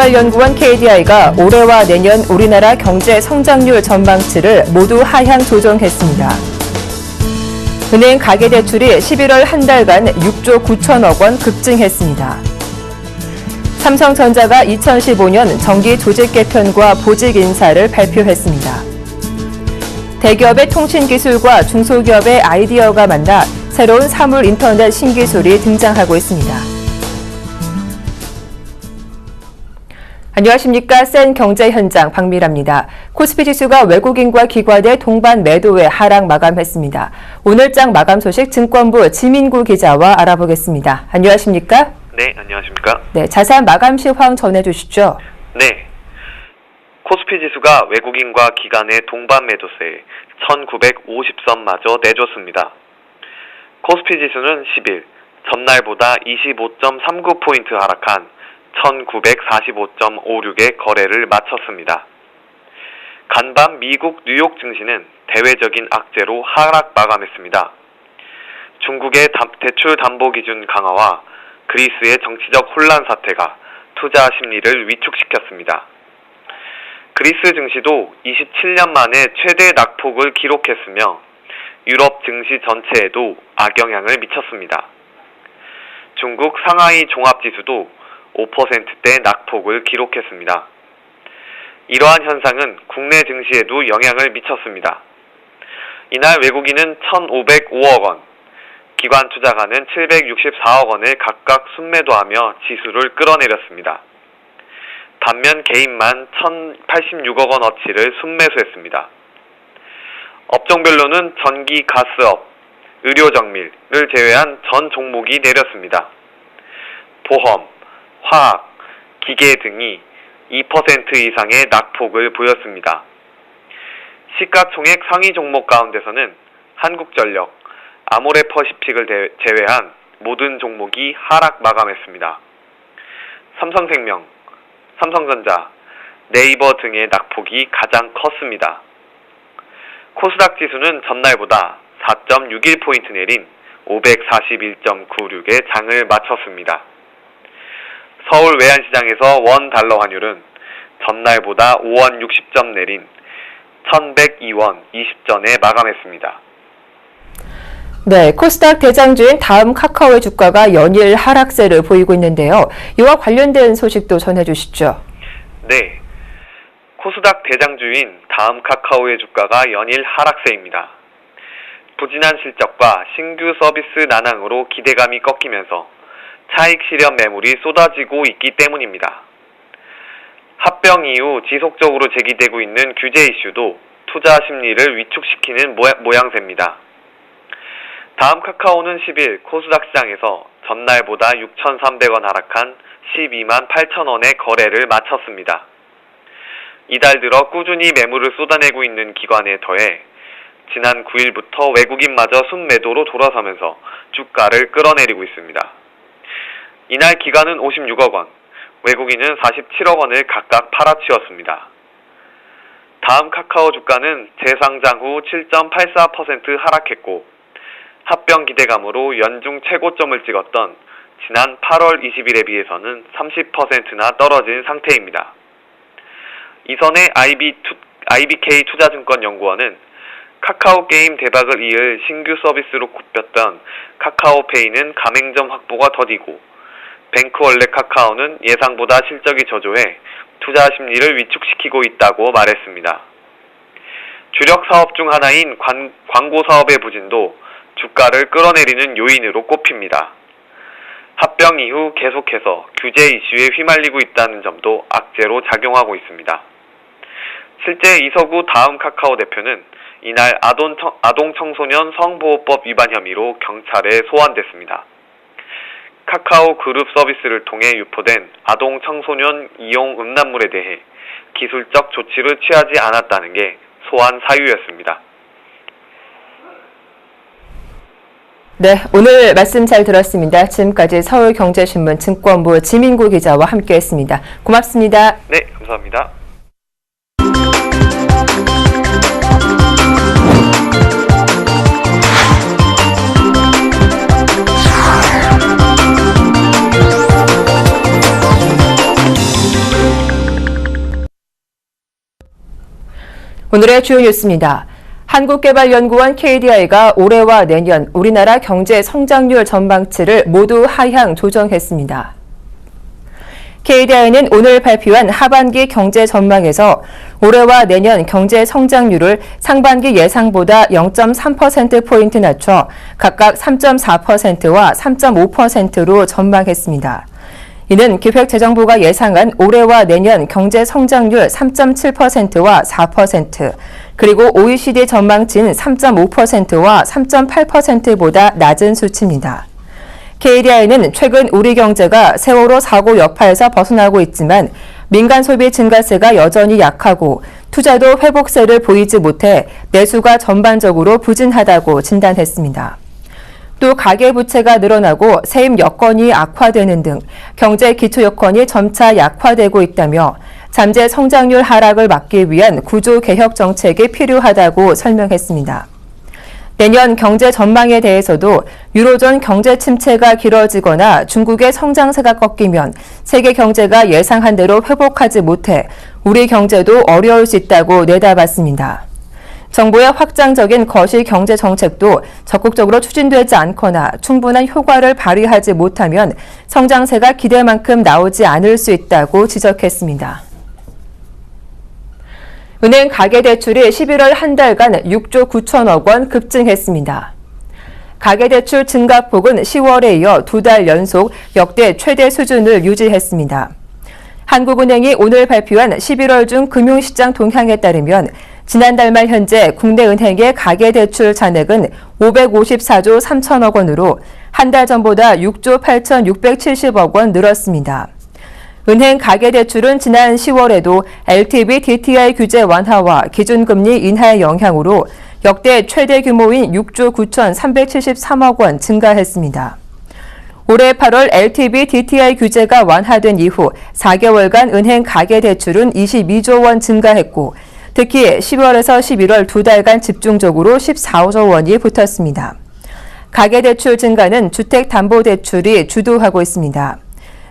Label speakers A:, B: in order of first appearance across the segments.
A: 국제개발연구원 KDI가 올해와 내년 우리나라 경제 성장률 전망치를 모두 하향 조정했습니다. 은행 가계대출이 11월 한 달간 6조 9천억 원 급증했습니다. 삼성전자가 2015년 정기 조직 개편과 보직 인사를 발표했습니다. 대기업의 통신 기술과 중소기업의 아이디어가 만나 새로운 사물 인터넷 신기술이 등장하고 있습니다. 안녕하십니까. 센 경제 현장 박미라입니다. 코스피 지수가 외국인과 기관의 동반 매도에 하락 마감했습니다. 오늘장 마감 소식 증권부 지민구 기자와 알아보겠습니다. 안녕하십니까?
B: 네, 안녕하십니까?
A: 네, 자세한 마감 시황 전해 주시죠.
B: 네. 코스피 지수가 외국인과 기관의 동반 매도세 1950선마저 내줬습니다. 코스피 지수는 10일 전날보다 25.39포인트 하락한 1945.56의 거래를 마쳤습니다. 간밤 미국 뉴욕 증시는 대외적인 악재로 하락 마감했습니다. 중국의 대출 담보 기준 강화와 그리스의 정치적 혼란 사태가 투자 심리를 위축시켰습니다. 그리스 증시도 27년 만에 최대 낙폭을 기록했으며 유럽 증시 전체에도 악영향을 미쳤습니다. 중국 상하이 종합지수도 5%대 낙폭을 기록했습니다. 이러한 현상은 국내 증시에도 영향을 미쳤습니다. 이날 외국인은 1,505억 원, 기관 투자가는 764억 원을 각각 순매도하며 지수를 끌어내렸습니다. 반면 개인만 1,086억 원어치를 순매수했습니다. 업종별로는 전기, 가스업, 의료정밀을 제외한 전 종목이 내렸습니다. 보험, 화학, 기계 등이 2% 이상의 낙폭을 보였습니다. 시가총액 상위 종목 가운데서는 한국전력, 아모레퍼시픽을 제외한 모든 종목이 하락 마감했습니다. 삼성생명, 삼성전자, 네이버 등의 낙폭이 가장 컸습니다. 코스닥 지수는 전날보다 4.61포인트 내린 541.96의 장을 마쳤습니다. 서울 외환시장에서 원 달러 환율은 전날보다 5원 60점 내린 1102원 20전에 마감했습니다.
A: 네, 코스닥 대장주인 다음 카카오의 주가가 연일 하락세를 보이고 있는데요. 이와 관련된 소식도 전해 주시죠.
B: 네, 코스닥 대장주인 다음 카카오의 주가가 연일 하락세입니다. 부진한 실적과 신규 서비스 난항으로 기대감이 꺾이면서 차익 실현 매물이 쏟아지고 있기 때문입니다. 합병 이후 지속적으로 제기되고 있는 규제 이슈도 투자 심리를 위축시키는 모양새입니다. 다음 카카오는 10일 코스닥 시장에서 전날보다 6,300원 하락한 12만 8천원의 거래를 마쳤습니다. 이달 들어 꾸준히 매물을 쏟아내고 있는 기관에 더해 지난 9일부터 외국인마저 순매도로 돌아서면서 주가를 끌어내리고 있습니다. 이날 기관은 56억 원, 외국인은 47억 원을 각각 팔아치웠습니다. 다음 카카오 주가는 재상장 후 7.84% 하락했고 합병 기대감으로 연중 최고점을 찍었던 지난 8월 20일에 비해서는 30%나 떨어진 상태입니다. 이선의 IB 투, IBK 투자증권연구원은 카카오 게임 대박을 이을 신규 서비스로 꼽혔던 카카오페이는 가맹점 확보가 더디고 뱅크월렛 카카오는 예상보다 실적이 저조해 투자 심리를 위축시키고 있다고 말했습니다. 주력 사업 중 하나인 관, 광고 사업의 부진도 주가를 끌어내리는 요인으로 꼽힙니다. 합병 이후 계속해서 규제 이슈에 휘말리고 있다는 점도 악재로 작용하고 있습니다. 실제 이서구 다음 카카오 대표는 이날 아동 청소년 성보호법 위반 혐의로 경찰에 소환됐습니다. 카카오 그룹 서비스를 통해 유포된 아동 청소년 이용 음란물에 대해 기술적 조치를 취하지 않았다는 게 소환 사유였습니다.
A: 네, 오늘 말씀 잘 들었습니다. 지금까지 서울경제신문 증권부 지민구 기자와 함께했습니다. 고맙습니다.
B: 네, 감사합니다.
A: 오늘의 주요 뉴스입니다. 한국개발연구원 KDI가 올해와 내년 우리나라 경제 성장률 전망치를 모두 하향 조정했습니다. KDI는 오늘 발표한 하반기 경제 전망에서 올해와 내년 경제 성장률을 상반기 예상보다 0.3%포인트 낮춰 각각 3.4%와 3.5%로 전망했습니다. 이는 기획재정부가 예상한 올해와 내년 경제 성장률 3.7%와 4%, 그리고 OECD 전망치인 3.5%와 3.8%보다 낮은 수치입니다. KDI는 최근 우리 경제가 세월호 사고 여파에서 벗어나고 있지만 민간 소비 증가세가 여전히 약하고 투자도 회복세를 보이지 못해 내수가 전반적으로 부진하다고 진단했습니다. 또 가계부채가 늘어나고 세입 여건이 악화되는 등 경제 기초 여건이 점차 약화되고 있다며 잠재 성장률 하락을 막기 위한 구조 개혁 정책이 필요하다고 설명했습니다. 내년 경제 전망에 대해서도 유로존 경제 침체가 길어지거나 중국의 성장세가 꺾이면 세계 경제가 예상한 대로 회복하지 못해 우리 경제도 어려울 수 있다고 내다봤습니다. 정부의 확장적인 거시 경제 정책도 적극적으로 추진되지 않거나 충분한 효과를 발휘하지 못하면 성장세가 기대만큼 나오지 않을 수 있다고 지적했습니다. 은행 가계대출이 11월 한 달간 6조 9천억 원 급증했습니다. 가계대출 증가폭은 10월에 이어 두 달 연속 역대 최대 수준을 유지했습니다. 한국은행이 오늘 발표한 11월 중 금융시장 동향에 따르면 지난달 말 현재 국내 은행의 가계대출 잔액은 554조 3천억 원으로 한 달 전보다 6조 8,670억 원 늘었습니다. 은행 가계대출은 지난 10월에도 LTV DTI 규제 완화와 기준금리 인하의 영향으로 역대 최대 규모인 6조 9,373억 원 증가했습니다. 올해 8월 LTV DTI 규제가 완화된 이후 4개월간 은행 가계대출은 22조 원 증가했고 특히 10월에서 11월 두 달간 집중적으로 14조 원이 붙었습니다. 가계대출 증가는 주택담보대출이 주도하고 있습니다.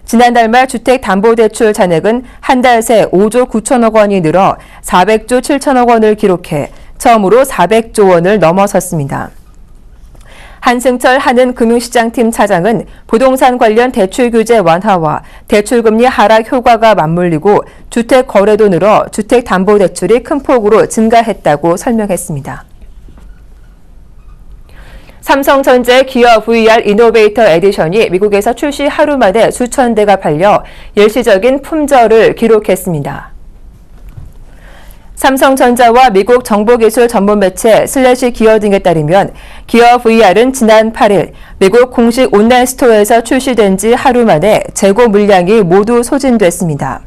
A: 지난달 말 주택담보대출 잔액은 한 달 새 5조 9천억 원이 늘어 400조 7천억 원을 기록해 처음으로 400조 원을 넘어섰습니다. 한승철 한은 금융시장팀 차장은 부동산 관련 대출 규제 완화와 대출금리 하락 효과가 맞물리고 주택 거래도 늘어 주택담보대출이 큰 폭으로 증가했다고 설명했습니다. 삼성전자 기어 VR 이노베이터 에디션이 미국에서 출시 하루 만에 수천 대가 팔려 일시적인 품절을 기록했습니다. 삼성전자와 미국 정보기술 전문 매체 슬래시 기어 등에 따르면 기어 VR은 지난 8일 미국 공식 온라인 스토어에서 출시된 지 하루 만에 재고 물량이 모두 소진됐습니다.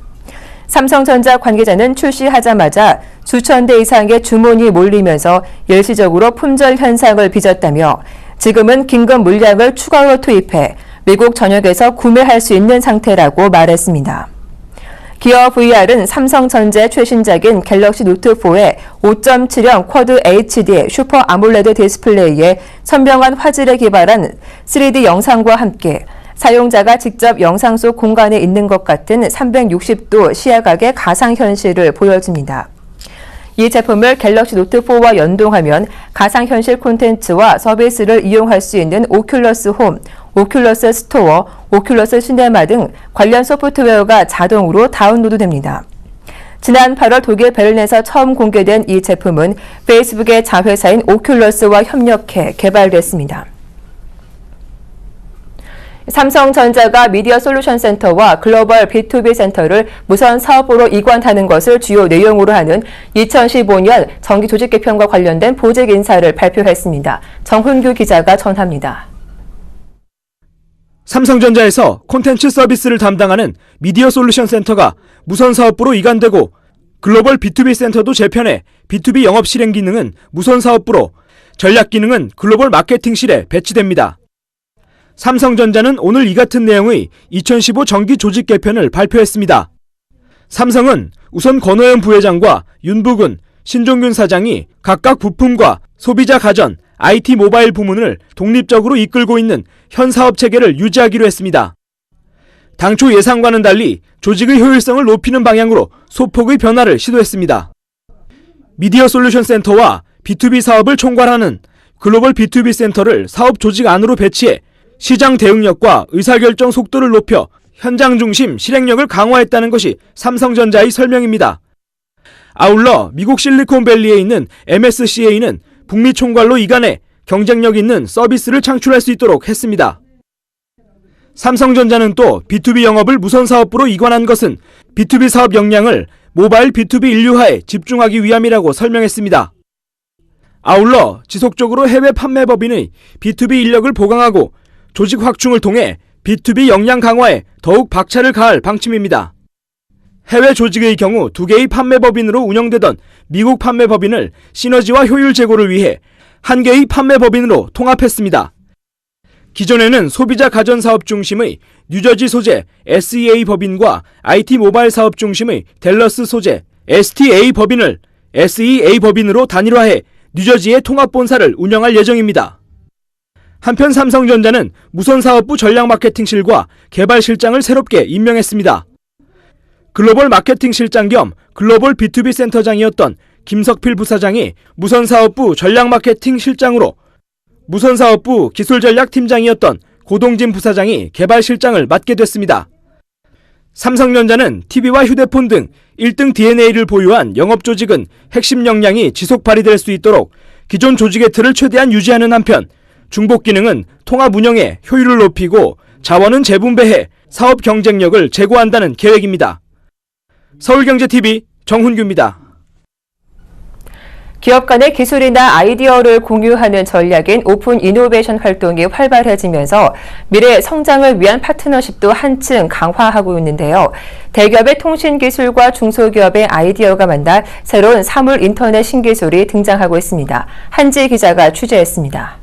A: 삼성전자 관계자는 출시하자마자 수천 대 이상의 주문이 몰리면서 일시적으로 품절 현상을 빚었다며 지금은 긴급 물량을 추가로 투입해 미국 전역에서 구매할 수 있는 상태라고 말했습니다. 기어 VR은 삼성전자의 최신작인 갤럭시 노트4의 5.7형 쿼드 HD 슈퍼 아몰레드 디스플레이에 선명한 화질에 기반한 3D 영상과 함께 사용자가 직접 영상 속 공간에 있는 것 같은 360도 시야각의 가상현실을 보여줍니다. 이 제품을 갤럭시 노트4와 연동하면 가상현실 콘텐츠와 서비스를 이용할 수 있는 오큘러스 홈, 오큘러스 스토어, 오큘러스 시네마 등 관련 소프트웨어가 자동으로 다운로드됩니다. 지난 8월 독일 베를린에서 처음 공개된 이 제품은 페이스북의 자회사인 오큘러스와 협력해 개발됐습니다. 삼성전자가 미디어 솔루션 센터와 글로벌 B2B 센터를 무선 사업부로 이관하는 것을 주요 내용으로 하는 2015년 정기 조직 개편과 관련된 보직 인사를 발표했습니다. 정훈규 기자가 전합니다.
C: 삼성전자에서 콘텐츠 서비스를 담당하는 미디어 솔루션 센터가 무선 사업부로 이관되고 글로벌 B2B 센터도 재편해 B2B 영업 실행 기능은 무선 사업부로 전략 기능은 글로벌 마케팅실에 배치됩니다. 삼성전자는 오늘 이 같은 내용의 2015 정기 조직 개편을 발표했습니다. 삼성은 우선 권호연 부회장과 윤부근, 신종균 사장이 각각 부품과 소비자 가전, IT 모바일 부문을 독립적으로 이끌고 있는 현 사업 체계를 유지하기로 했습니다. 당초 예상과는 달리 조직의 효율성을 높이는 방향으로 소폭의 변화를 시도했습니다. 미디어 솔루션 센터와 B2B 사업을 총괄하는 글로벌 B2B 센터를 사업 조직 안으로 배치해 시장 대응력과 의사결정 속도를 높여 현장 중심 실행력을 강화했다는 것이 삼성전자의 설명입니다. 아울러 미국 실리콘밸리에 있는 MSCA는 북미 총괄로 이간해 경쟁력 있는 서비스를 창출할 수 있도록 했습니다. 삼성전자는 또 B2B 영업을 무선 사업부로 이관한 것은 B2B 사업 역량을 모바일 B2B 인류화에 집중하기 위함이라고 설명했습니다. 아울러 지속적으로 해외 판매 법인의 B2B 인력을 보강하고 조직 확충을 통해 B2B 역량 강화에 더욱 박차를 가할 방침입니다. 해외 조직의 경우 두 개의 판매 법인으로 운영되던 미국 판매 법인을 시너지와 효율 제고를 위해 한 개의 판매 법인으로 통합했습니다. 기존에는 소비자 가전 사업 중심의 뉴저지 소재 SEA 법인과 IT 모바일 사업 중심의 델러스 소재 STA 법인을 SEA 법인으로 단일화해 뉴저지의 통합 본사를 운영할 예정입니다. 한편 삼성전자는 무선 사업부 전략 마케팅실과 개발 실장을 새롭게 임명했습니다. 글로벌 마케팅 실장 겸 글로벌 B2B 센터장이었던 김석필 부사장이 무선 사업부 전략 마케팅 실장으로 무선 사업부 기술 전략 팀장이었던 고동진 부사장이 개발 실장을 맡게 됐습니다. 삼성전자는 TV와 휴대폰 등 1등 DNA를 보유한 영업 조직은 핵심 역량이 지속 발휘될 수 있도록 기존 조직의 틀을 최대한 유지하는 한편 중복 기능은 통합 운영에 효율을 높이고 자원은 재분배해 사업 경쟁력을 제고한다는 계획입니다. 서울경제TV 정훈규입니다.
A: 기업 간의 기술이나 아이디어를 공유하는 전략인 오픈 이노베이션 활동이 활발해지면서 미래 성장을 위한 파트너십도 한층 강화하고 있는데요. 대기업의 통신 기술과 중소기업의 아이디어가 만나 새로운 사물 인터넷 신기술이 등장하고 있습니다. 한지 기자가 취재했습니다.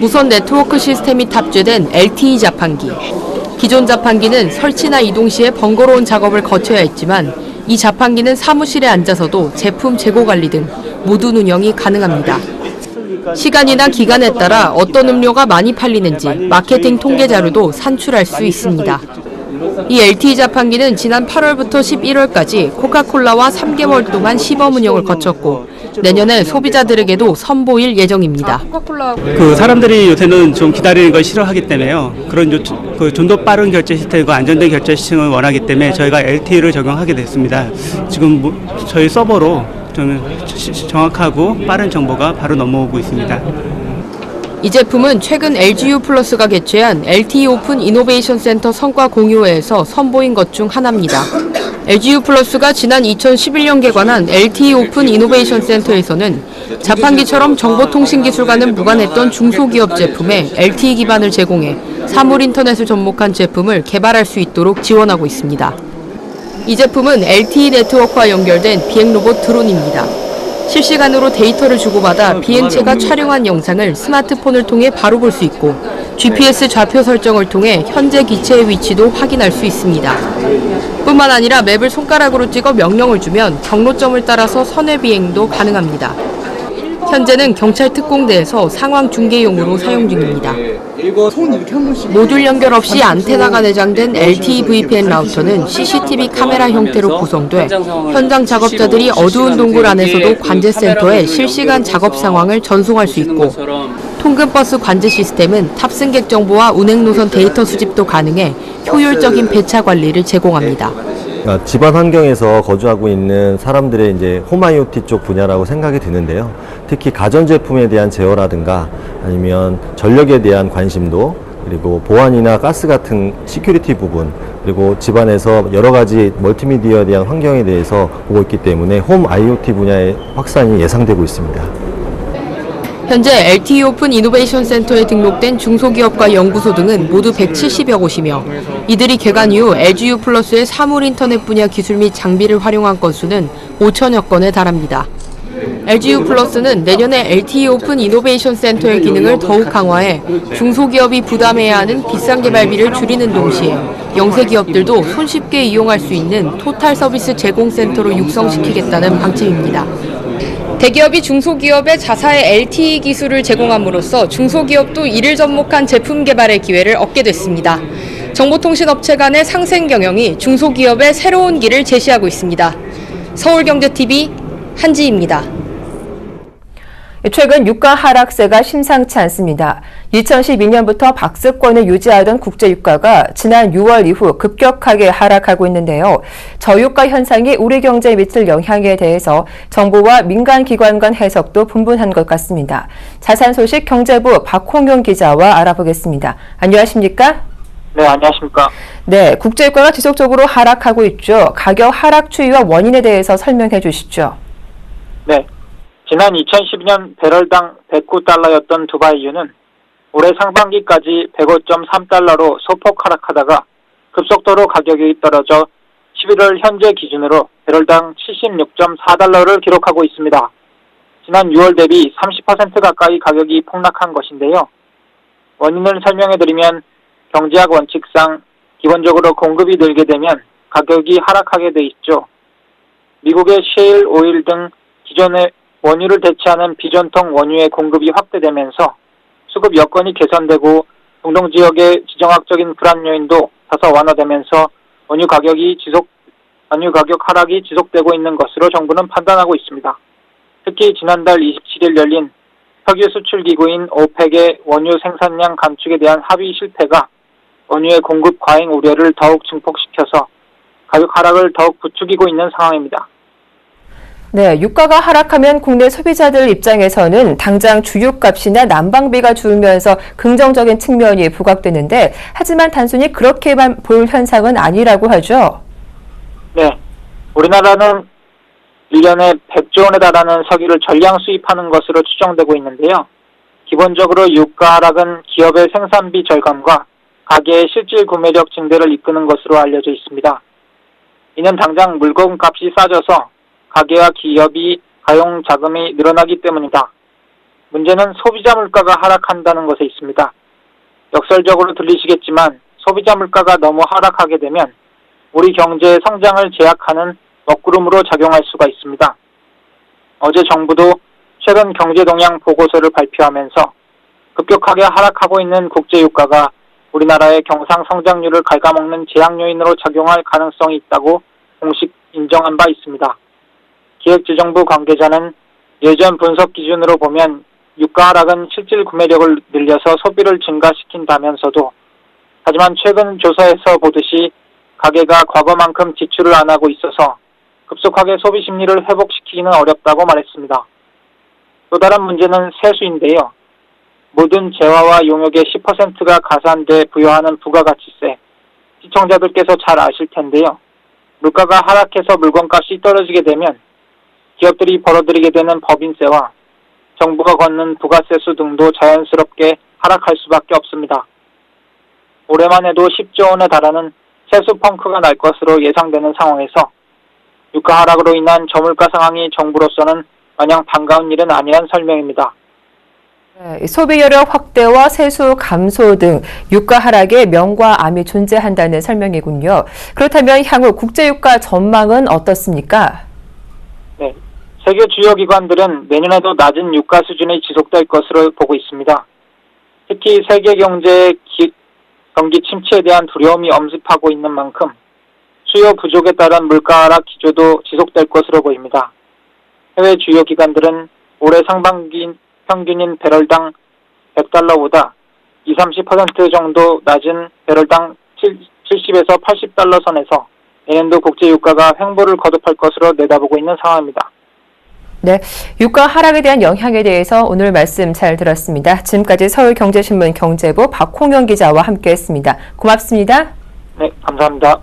D: 무선 네트워크 시스템이 탑재된 LTE 자판기. 기존 자판기는 설치나 이동 시에 번거로운 작업을 거쳐야 했지만 이 자판기는 사무실에 앉아서도 제품 재고 관리 등 모든 운영이 가능합니다. 시간이나 기간에 따라 어떤 음료가 많이 팔리는지 마케팅 통계 자료도 산출할 수 있습니다. 이 LTE 자판기는 지난 8월부터 11월까지 코카콜라와 3개월 동안 시범 운영을 거쳤고 내년에 소비자들에게도 선보일 예정입니다.
E: 그 사람들이 요새는 좀 기다리는 걸 싫어하기 때문에요. 그런 요, 그 좀 더 빠른 결제 시스템과 안정된 결제 시스템을 원하기 때문에 저희가 LTE를 적용하게 됐습니다. 지금 뭐 저희 서버로 좀 정확하고 빠른 정보가 바로 넘어오고 있습니다.
D: 이 제품은 최근 LGU 플러스가 개최한 LTE 오픈 이노베이션 센터 성과 공유회에서 선보인 것 중 하나입니다. LGU 플러스가 지난 2011년 개관한 LTE 오픈 이노베이션 센터에서는 자판기처럼 정보통신기술과는 무관했던 중소기업 제품에 LTE 기반을 제공해 사물 인터넷을 접목한 제품을 개발할 수 있도록 지원하고 있습니다. 이 제품은 LTE 네트워크와 연결된 비행 로봇 드론입니다. 실시간으로 데이터를 주고받아 비행체가 촬영한 영상을 스마트폰을 통해 바로 볼 수 있고 GPS 좌표 설정을 통해 현재 기체의 위치도 확인할 수 있습니다. 뿐만 아니라 맵을 손가락으로 찍어 명령을 주면 경로점을 따라서 선회 비행도 가능합니다. 현재는 경찰 특공대에서 상황 중계용으로 사용 중입니다. 모듈 연결 없이 안테나가 내장된 LTE VPN 라우터는 CCTV 카메라 형태로 구성돼 현장 작업자들이 어두운 동굴 안에서도 관제 센터에 실시간 작업 상황을 전송할 수 있고 통근버스 관제 시스템은 탑승객 정보와 운행 노선 데이터 수집도 가능해 효율적인 배차 관리를 제공합니다.
F: 그러니까 집안 환경에서 거주하고 있는 사람들의 이제 홈 IoT 쪽 분야라고 생각이 드는데요. 특히 가전 제품에 대한 제어라든가 아니면 전력에 대한 관심도 그리고 보안이나 가스 같은 시큐리티 부분 그리고 집안에서 여러 가지 멀티미디어에 대한 환경에 대해서 보고 있기 때문에 홈 IoT 분야의 확산이 예상되고 있습니다.
D: 현재 LTE 오픈 이노베이션 센터에 등록된 중소기업과 연구소 등은 모두 170여 곳이며 이들이 개관 이후 LGU 플러스의 사물 인터넷 분야 기술 및 장비를 활용한 건수는 5천여 건에 달합니다. LGU 플러스는 내년에 LTE 오픈 이노베이션 센터의 기능을 더욱 강화해 중소기업이 부담해야 하는 비싼 개발비를 줄이는 동시에 영세 기업들도 손쉽게 이용할 수 있는 토탈 서비스 제공 센터로 육성시키겠다는 방침입니다. 대기업이 중소기업에 자사의 LTE 기술을 제공함으로써 중소기업도 이를 접목한 제품 개발의 기회를 얻게 됐습니다. 정보통신업체 간의 상생 경영이 중소기업의 새로운 길을 제시하고 있습니다. 서울경제TV 한지입니다.
A: 최근 유가 하락세가 심상치 않습니다. 2012년부터 박스권을 유지하던 국제 유가가 지난 6월 이후 급격하게 하락하고 있는데요. 저유가 현상이 우리 경제에 미칠 영향에 대해서 정부와 민간 기관 간 해석도 분분한 것 같습니다. 자산 소식 경제부 박홍용 기자와 알아보겠습니다. 안녕하십니까?
G: 네, 안녕하십니까.
A: 네, 국제 유가가 지속적으로 하락하고 있죠. 가격 하락 추이와 원인에 대해서 설명해 주시죠.
G: 네. 지난 2012년 배럴당 109달러였던 두바이유는 올해 상반기까지 105.3달러로 소폭 하락하다가 급속도로 가격이 떨어져 11월 현재 기준으로 배럴당 76.4달러를 기록하고 있습니다. 지난 6월 대비 30% 가까이 가격이 폭락한 것인데요. 원인을 설명해 드리면 경제학 원칙상 기본적으로 공급이 늘게 되면 가격이 하락하게 돼 있죠. 미국의 셰일 오일 등 기존의 원유를 대체하는 비전통 원유의 공급이 확대되면서 수급 여건이 개선되고 중동 지역의 지정학적인 불안 요인도 다소 완화되면서 원유 가격이 지속 원유 가격 하락이 지속되고 있는 것으로 정부는 판단하고 있습니다. 특히 지난달 27일 열린 석유 수출 기구인 오펙의 원유 생산량 감축에 대한 합의 실패가 원유의 공급 과잉 우려를 더욱 증폭시켜서 가격 하락을 더욱 부추기고 있는 상황입니다.
A: 네, 유가가 하락하면 국내 소비자들 입장에서는 당장 주유값이나 난방비가 줄면서 긍정적인 측면이 부각되는데 하지만 단순히 그렇게만 볼 현상은 아니라고 하죠.
G: 네. 우리나라는 1년에 100조 원에 달하는 석유를 전량 수입하는 것으로 추정되고 있는데요. 기본적으로 유가 하락은 기업의 생산비 절감과 가계의 실질 구매력 증대를 이끄는 것으로 알려져 있습니다. 이는 당장 물건 값이 싸져서 가계와 기업이 가용 자금이 늘어나기 때문이다. 문제는 소비자 물가가 하락한다는 것에 있습니다. 역설적으로 들리시겠지만 소비자 물가가 너무 하락하게 되면 우리 경제의 성장을 제약하는 먹구름으로 작용할 수가 있습니다. 어제 정부도 최근 경제 동향 보고서를 발표하면서 급격하게 하락하고 있는 국제 유가가 우리나라의 경상 성장률을 갉아먹는 제약 요인으로 작용할 가능성이 있다고 공식 인정한 바 있습니다. 기획재정부 관계자는 예전 분석 기준으로 보면 유가 하락은 실질 구매력을 늘려서 소비를 증가시킨다면서도 하지만 최근 조사에서 보듯이 가계가 과거만큼 지출을 안 하고 있어서 급속하게 소비 심리를 회복시키기는 어렵다고 말했습니다. 또 다른 문제는 세수인데요. 모든 재화와 용역의 10%가 가산돼 부여하는 부가가치세. 시청자들께서 잘 아실 텐데요. 물가가 하락해서 물건값이 떨어지게 되면 기업들이 벌어들이게 되는 법인세와 정부가 걷는 부가세수 등도 자연스럽게 하락할 수밖에 없습니다. 올해만 해도 10조 원에 달하는 세수 펑크가 날 것으로 예상되는 상황에서 유가 하락으로 인한 저물가 상황이 정부로서는 마냥 반가운 일은 아니란 설명입니다.
A: 네, 소비 여력 확대와 세수 감소 등 유가 하락에 명과 암이 존재한다는 설명이군요. 그렇다면 향후 국제 유가 전망은 어떻습니까?
G: 네, 세계 주요 기관들은 내년에도 낮은 유가 수준이 지속될 것으로 보고 있습니다. 특히 세계 경제의 기, 경기 침체에 대한 두려움이 엄습하고 있는 만큼 수요 부족에 따른 물가 하락 기조도 지속될 것으로 보입니다. 해외 주요 기관들은 올해 상반기 평균인 배럴당 100달러보다 20, 30% 정도 낮은 배럴당 70에서 80달러 선에서 내년도 국제 유가가 횡보를 거듭할 것으로 내다보고 있는 상황입니다.
A: 네, 유가 하락에 대한 영향에 대해서 오늘 말씀 잘 들었습니다. 지금까지 서울경제신문 경제부 박홍영 기자와 함께했습니다. 고맙습니다.
G: 네, 감사합니다.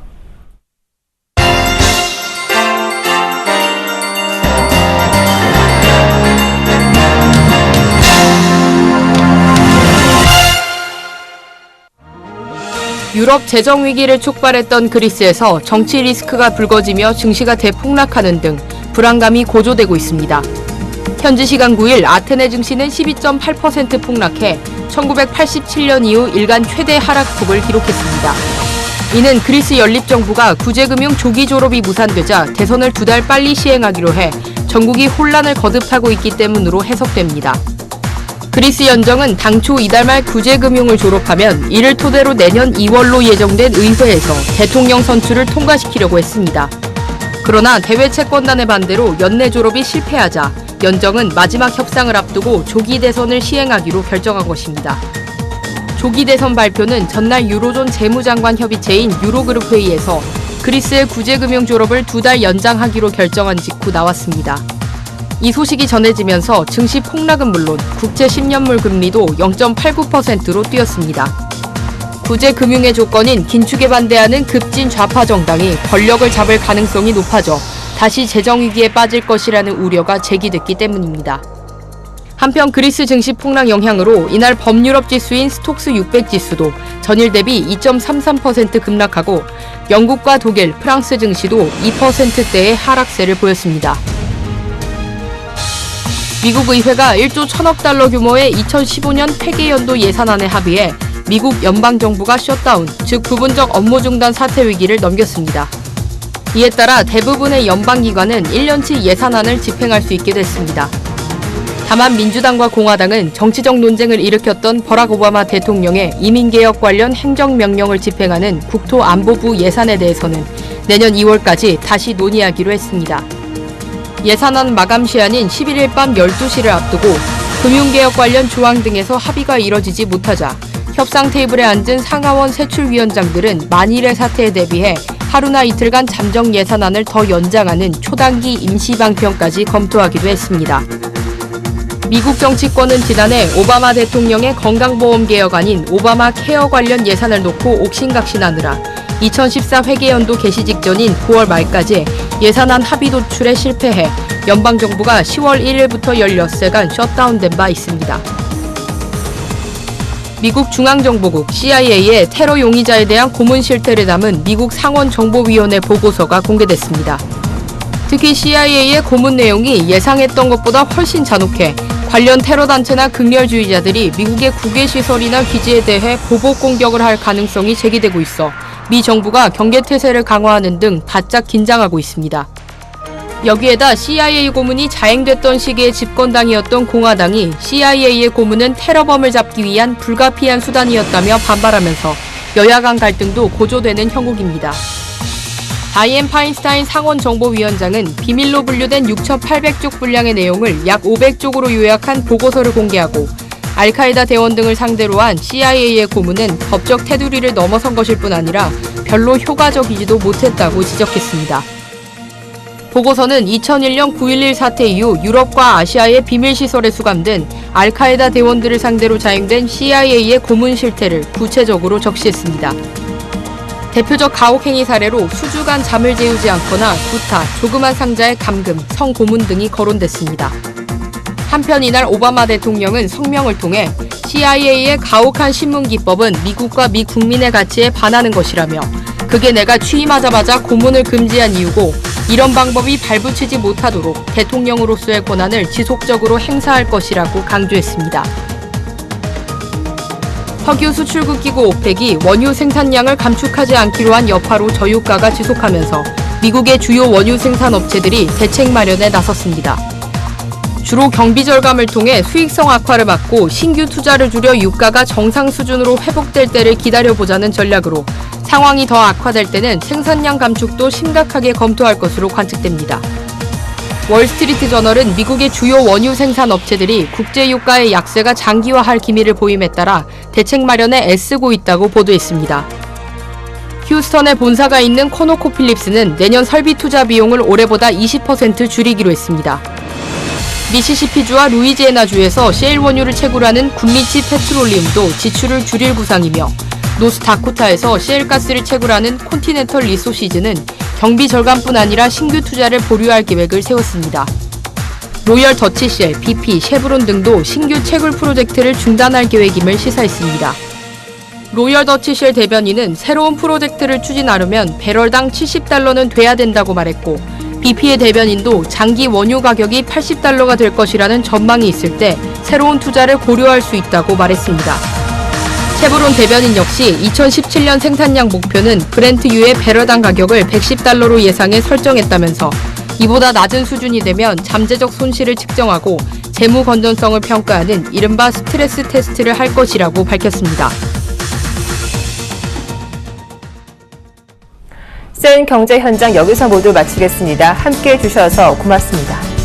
D: 유럽 재정 위기를 촉발했던 그리스에서 정치 리스크가 불거지며 증시가 대폭락하는 등 불안감이 고조되고 있습니다. 현지 시간 9일 아테네 증시는 12.8% 폭락해 1987년 이후 일간 최대 하락폭을 기록했습니다. 이는 그리스 연립정부가 구제금융 조기 졸업이 무산되자 대선을 두 달 빨리 시행하기로 해 전국이 혼란을 거듭하고 있기 때문으로 해석됩니다. 그리스 연정은 당초 이달 말 구제금융을 졸업하면 이를 토대로 내년 2월로 예정된 의회에서 대통령 선출을 통과시키려고 했습니다. 그러나 대회 채권단의 반대로 연내 졸업이 실패하자 연정은 마지막 협상을 앞두고 조기 대선을 시행하기로 결정한 것입니다. 조기 대선 발표는 전날 유로존 재무장관 협의체인 유로그룹 회의에서 그리스의 구제금융 졸업을 두 달 연장하기로 결정한 직후 나왔습니다. 이 소식이 전해지면서 증시 폭락은 물론 국채 10년물 금리도 0.89%로 뛰었습니다. 구제 금융의 조건인 긴축에 반대하는 급진 좌파 정당이 권력을 잡을 가능성이 높아져 다시 재정 위기에 빠질 것이라는 우려가 제기됐기 때문입니다. 한편 그리스 증시 폭락 영향으로 이날 범유럽 지수인 스톡스 600 지수도 전일 대비 2.33% 급락하고 영국과 독일, 프랑스 증시도 2%대의 하락세를 보였습니다. 미국 의회가 1조 1000억 달러 규모의 2015년 회계연도 예산안에 합의해 미국 연방정부가 셧다운, 즉 부분적 업무 중단 사태 위기를 넘겼습니다. 이에 따라 대부분의 연방기관은 1년치 예산안을 집행할 수 있게 됐습니다. 다만 민주당과 공화당은 정치적 논쟁을 일으켰던 버락 오바마 대통령의 이민개혁 관련 행정명령을 집행하는 국토안보부 예산에 대해서는 내년 2월까지 다시 논의하기로 했습니다. 예산안 마감 시한인 11일 밤 12시를 앞두고 금융개혁 관련 조항 등에서 합의가 이뤄지지 못하자 협상 테이블에 앉은 상하원 세출위원장들은 만일의 사태에 대비해 하루나 이틀간 잠정 예산안을 더 연장하는 초단기 임시방편까지 검토하기도 했습니다. 미국 정치권은 지난해 오바마 대통령의 건강보험 개혁안인 오바마 케어 관련 예산을 놓고 옥신각신하느라 2014 회계연도 개시 직전인 9월 말까지 예산안 합의 도출에 실패해 연방정부가 10월 1일부터 16세간 셧다운된 바 있습니다. 미국 중앙정보국 CIA의 테러 용의자에 대한 고문 실태를 담은 미국 상원정보위원회 보고서가 공개됐습니다. 특히 CIA의 고문 내용이 예상했던 것보다 훨씬 잔혹해 관련 테러 단체나 극렬주의자들이 미국의 국외 시설이나 기지에 대해 보복 공격을 할 가능성이 제기되고 있어 미 정부가 경계 태세를 강화하는 등 바짝 긴장하고 있습니다. 여기에다 CIA 고문이 자행됐던 시기의 집권당이었던 공화당이 CIA의 고문은 테러범을 잡기 위한 불가피한 수단이었다며 반발하면서 여야 간 갈등도 고조되는 형국입니다. 다이앤 파인스타인 상원정보위원장은 비밀로 분류된 6,800쪽 분량의 내용을 약 500쪽으로 요약한 보고서를 공개하고 알카에다 대원 등을 상대로 한 CIA의 고문은 법적 테두리를 넘어선 것일 뿐 아니라 별로 효과적이지도 못했다고 지적했습니다. 보고서는 2001년 9.11 사태 이후 유럽과 아시아의 비밀시설에 수감된 알카에다 대원들을 상대로 자행된 CIA의 고문 실태를 구체적으로 적시했습니다. 대표적 가혹행위 사례로 수주간 잠을 재우지 않거나 구타, 조그만 상자의 감금, 성고문 등이 거론됐습니다. 한편 이날 오바마 대통령은 성명을 통해 CIA의 가혹한 신문 기법은 미국과 미 국민의 가치에 반하는 것이라며 그게 내가 취임하자마자 고문을 금지한 이유고 이런 방법이 발붙이지 못하도록 대통령으로서의 권한을 지속적으로 행사할 것이라고 강조했습니다. 석유 수출국 기구 오펙이 원유 생산량을 감축하지 않기로 한 여파로 저유가가 지속하면서 미국의 주요 원유 생산 업체들이 대책 마련에 나섰습니다. 주로 경비 절감을 통해 수익성 악화를 막고 신규 투자를 줄여 유가가 정상 수준으로 회복될 때를 기다려보자는 전략으로 상황이 더 악화될 때는 생산량 감축도 심각하게 검토할 것으로 관측됩니다. 월스트리트 저널은 미국의 주요 원유 생산 업체들이 국제 유가의 약세가 장기화할 기미를 보임에 따라 대책 마련에 애쓰고 있다고 보도했습니다. 휴스턴에 본사가 있는 코노코필립스는 내년 설비 투자 비용을 올해보다 20% 줄이기로 했습니다. 미시시피주와 루이지애나주에서 셰일 원유를 채굴 하는 군리치 페트롤리움도 지출을 줄일 구상이며 노스다코타에서 셰일가스를 채굴하는 콘티넨털 리소시즈는 경비 절감뿐 아니라 신규 투자를 보류할 계획을 세웠습니다. 로열 더치쉘, BP, 쉐브론 등도 신규 채굴 프로젝트를 중단할 계획임을 시사했습니다. 로열 더치쉘 대변인은 새로운 프로젝트를 추진하려면 배럴당 70달러는 돼야 된다고 말했고 BP의 대변인도 장기 원유 가격이 80달러가 될 것이라는 전망이 있을 때 새로운 투자를 고려할 수 있다고 말했습니다. 쉐브론 대변인 역시 2017년 생산량 목표는 브렌트유의 배럴당 가격을 110달러로 예상해 설정했다면서 이보다 낮은 수준이 되면 잠재적 손실을 측정하고 재무 건전성을 평가하는 이른바 스트레스 테스트를 할 것이라고 밝혔습니다.
A: 센 경제 현장 여기서 모두 마치겠습니다. 함께 해주셔서 고맙습니다.